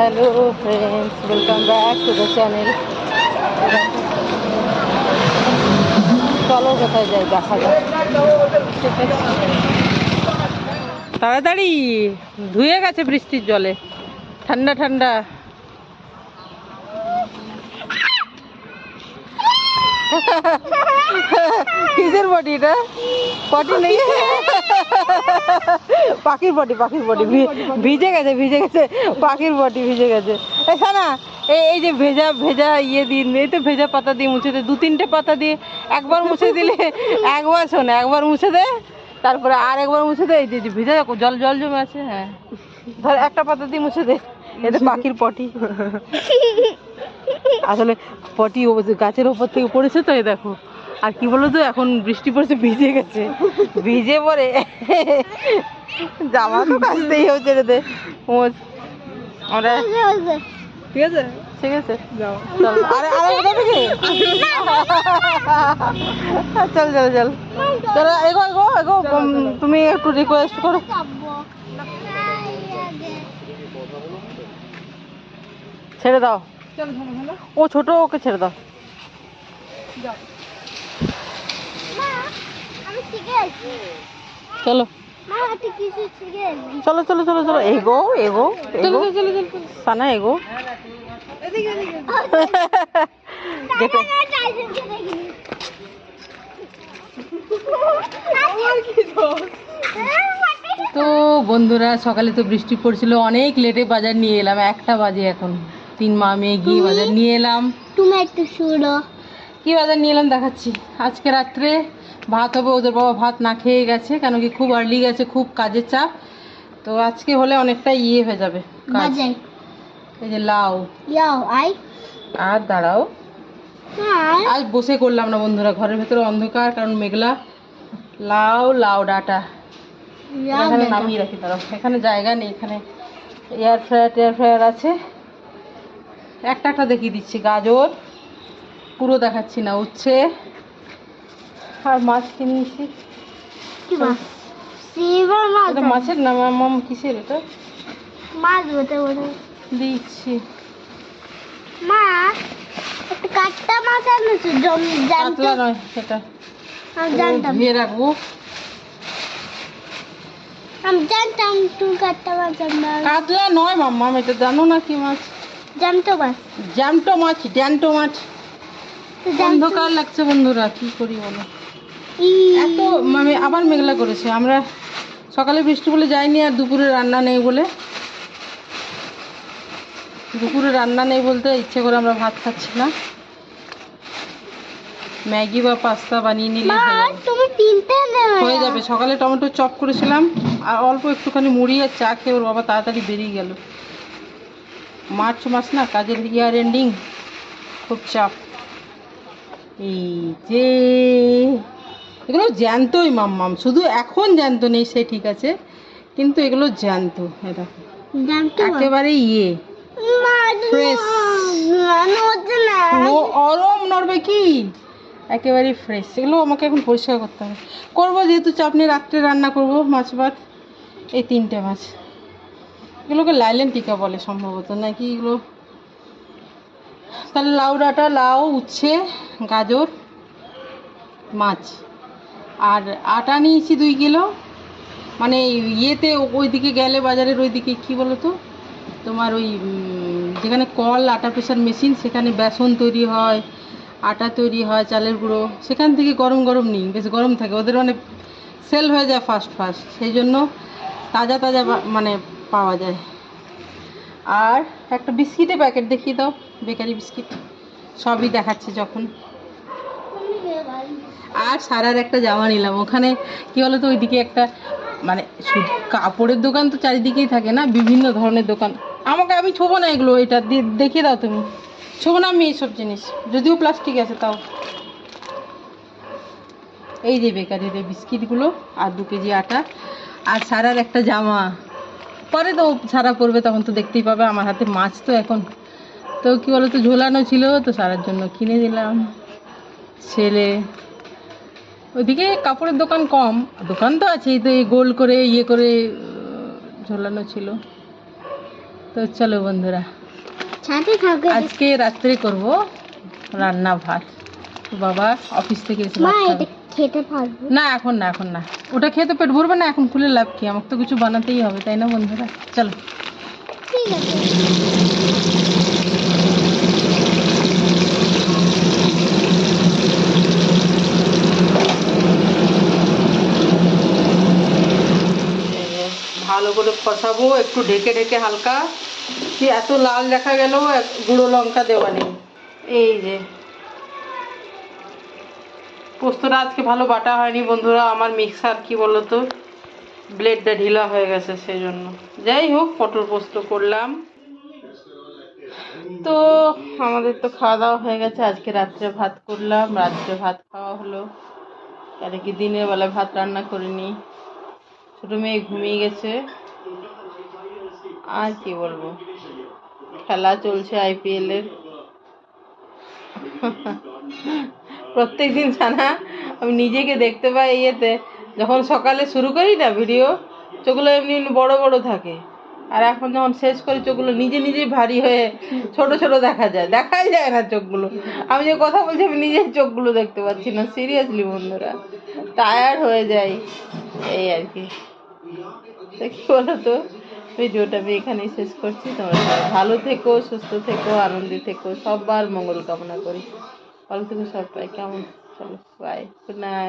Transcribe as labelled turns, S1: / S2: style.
S1: Hello friends welcome back to the channel চলো কোথায় যাই, দেখা যাক। তাড়াতাড়ি, ধুয়ে গেছে বৃষ্টির জলে। ঠান্ডা ঠান্ডা। কিসের বডি এটা? পটি নেই? পাখির বডি পাখির বডি ভিজে গেছে ভিজে গেছে পাখির বডি ভিজে গেছে। এই না এই এই যে ভেজা ভেজা ইয়ে দিন এই তো ভেজা পাতা দিয়ে মুছে দে দু তিনটে পাতা দিয়ে একবার মুছে দিলে একবার শোনে একবার মুছে দে তারপরে আর একবার মুছে দে এই যে ভেজা জল জল জমে আছে হ্যাঁ। ধর একটা পাতা দিয়ে মুছে দে এতে পাখির পটি। আসলে পটি গাছের ওপর থেকে পড়েছে তো এই দেখো। আর কি বলো তো এখন বৃষ্টি পড়ছে ভিজে গেছে। ভিজে পড়ে। জামা তো কাচতেই হচ্ছে রে আমরা ঠিক আছে? ঠিক আছে যাও। চল। আরে আরে যাবে কি চল চল চল। চল এগো এগো এগো তুমি একটু রিকোয়েস্ট করো। ছেড়ে দাও। ও ছোট ওকে ছেড়ে দাও। চলো। চলো চলো চলো চলো এগো এগো এগো। সানা এগো। তো বন্ধুরা সকালে তো বৃষ্টি পড়ছিল অনেক লেটে বাজার নিয়ে এলাম একটা বাজে এখন। তিন মা মেয়ে গিয়ে বাজার নিয়ে এলাম।
S2: তুমি একটু শুনো।
S1: কি বাজার নিয়ে এলাম দেখাচ্ছি? আজকে রাত্রে ভাত হবে ওদের বাবা ভাত না খেয়ে গেছে কেন কি খুব আর্লি গেছে খুব কাজের চাপ। তো আজকে হলে অনেকটা ইয়ে হয়ে যাবে কাজ। এই যে লাউ। আর দাঁড়াও।
S2: হ্যাঁ
S1: আজ বসে করলাম না বন্ধুরা ঘরের ভেতরে অন্ধকার কারণ মেঘলা। লাউ লাউ ডাটা। এখানে নামিয়ে রাখি দাঁড়াও। এখানে জায়গা নেই এখানে এয়ার ফ্রায়ার টেয়ার ফ্রায়ার আছে। একটা একটা দেখিয়ে দিচ্ছি গাজর পুরো দেখাচ্ছি না উচ্ছে। আর মাছ কিনেছি
S2: কি মাছ? সিলভার মাছ
S1: এটা মাছের নাম মাম কিসের এটা?
S2: মাছ বলতে বলে
S1: দিচ্ছি।
S2: মা একটা কাটটা মাছ আনেছো জম জানতাম
S1: নয় এটা
S2: আমি জানতাম।
S1: ধুয়ে রাখব।
S2: আমি জানতাম তুমি কাটটা মাছ আনবা
S1: কাতলা নয় মাম্মাম এটা জানো না কি মাছ?
S2: জানতো মাছ।
S1: জ্যামটো মাছ ড্যান্টো মাছ।
S2: জানতো
S1: অন্ধকার লাগছে বন্ধুরা কি করি বলো? এত মানে আবার মেঘলা করেছে আমরা সকালে বৃষ্টি বলে যাইনি আর দুপুরে রান্না নেই বলে। দুপুরে রান্না নেই বলতে ইচ্ছে করে আমরা ভাত খাচ্ছি না। ম্যাগি বা পাস্তা বানিয়ে নিলে হয়ে যাবে। সকালে টমেটো চপ করেছিলাম আর অল্প একটুখানি মুড়ি আর চা খেয়ে ওর বাবা তাড়াতাড়ি বেরিয়ে গেল। মার্চ মাস না কাজের ইয়ার এন্ডিং খুব চাপ। এই যে এগুলো জ্যান্তই মাম্মাম। শুধু এখন জ্যান্ত নেই সে ঠিক আছে। কিন্তু এগুলো জ্যান্ত একেবারে ইয়ে। অরম নড়বে কি? একেবারে ফ্রেশ এগুলো আমাকে এখন পরিষ্কার করতে হবে। করব যেহেতু চাপনি রাত্রে রান্না করব মাছ ভাত এই তিনটে মাছ। এগুলোকে লাইলেন টিকা বলে সম্ভবত নাকি এগুলো? তাহলে লাউ ডাঁটা লাউ উচ্ছে গাজর, মাছ। আর আটা নিয়েছি দুই কিলো। মানে ইয়েতে ওইদিকে গেলে বাজারের ওইদিকে, কি বলো তো তোমার ওই যেখানে কল, আটা পেশার মেশিন, সেখানে বেসন তৈরি হয়, আটা তৈরি হয়, চালের গুঁড়ো। সেখান থেকে গরম গরম নিই, বেশ গরম থাকে, ওদের মানে সেল হয়ে যায় ফাস্ট ফাস্ট সেই জন্য তাজা তাজা মানে পাওয়া যায়। আর একটা বিস্কিটের প্যাকেট দেখিয়ে দাও, বেকারি বিস্কিট। সবই দেখাচ্ছে যখন। আর সারার একটা জামা নিলাম। ওখানে কি বলতো, ওইদিকে একটা মানে কাপড়ের দোকান তো চারিদিকেই থাকে না, বিভিন্ন ধরনের দোকান। আমাকে আমি ছোবো না এগুলো, এটা দেখিয়ে দাও তুমি। ছোবো না আমি এইসব জিনিস, যদিও প্লাস্টিক আছে তাও। এই যে বেকারির বিস্কিটগুলো আর দু কেজি আটা আর সারার একটা জামা। পরে তো সারা পরবে, তখন তো দেখতেই পাবে, আমার হাতে মাছ তো এখন। তো কি বলতো, ঝোলানো ছিল, তো সারার জন্য কিনে দিলাম। ছেলে। ওইদিকে কাপড়ের দোকান কম। দোকান তো আছেই তো এই গোল করে ইয়ে করে ঝোলানো ছিল। তো চলো বন্ধুরা আজকে রাত্রে করব রান্না ভাত। বাবা অফিস থেকে এসে
S2: খেতে পারব।
S1: না এখন না এখন না। ওটা খেয়ে তো পেট ভরবে না এখন খুলে লাভ কি? আমাকে তো কিছু বানাতেই হবে তাই না বন্ধুরা? চলো।
S2: ঠিক আছে।
S1: ভালো করে কষাবো, একটু ঢেকে ঢেকে হালকা। কি এত লাল দেখা গেল গুঁড়ো লঙ্কা দেওয়া নেই। এই যে। পোস্তটা আজকে ভালো বাটা হয়নি বন্ধুরা, আমার মিক্সার কি বলো তো ব্লেডটা ঢিলা হয়ে গেছে সেই জন্য যাই হোক, পটল পোস্ত করলাম। তো আমাদের তো খাওয়া দাওয়া হয়ে গেছে, আজকে রাত্রে ভাত করলাম। রাত্রে ভাত খাওয়া হলো। কেন কি দিনের বেলা ভাত রান্না করিনি। ছোটো মেয়ে ঘুমিয়ে গেছে। আর কি বলব? খেলা চলছে আইপিএল এর। প্রত্যেক দিন জানা আমি নিজেকে দেখতে পাই ইয়েতে। যখন সকালে শুরু করি না ভিডিও, চোখগুলো এমনি বড় বড় থাকে। আর এখন যখন শেষ করি, চোখগুলো নিজে নিজেই ভারী হয়ে ছোট ছোট দেখা যায়। দেখাই যায় না চোখগুলো। আমি যে কথা বলছি, আমি নিজের চোখগুলো দেখতে পাচ্ছি না। সিরিয়াসলি বন্ধুরা টায়ার্ড হয়ে যাই। এই আর কি। কি বলো তো, ভিডিওটা আমি এখানেই শেষ করছি। তোমরা সবাই ভালো থেকো, সুস্থ থেকো, আনন্দে থেকো, সবার মঙ্গল কামনা করি। ভালো থেকো সবাই, কেমন? চলো বাই গুড নাইট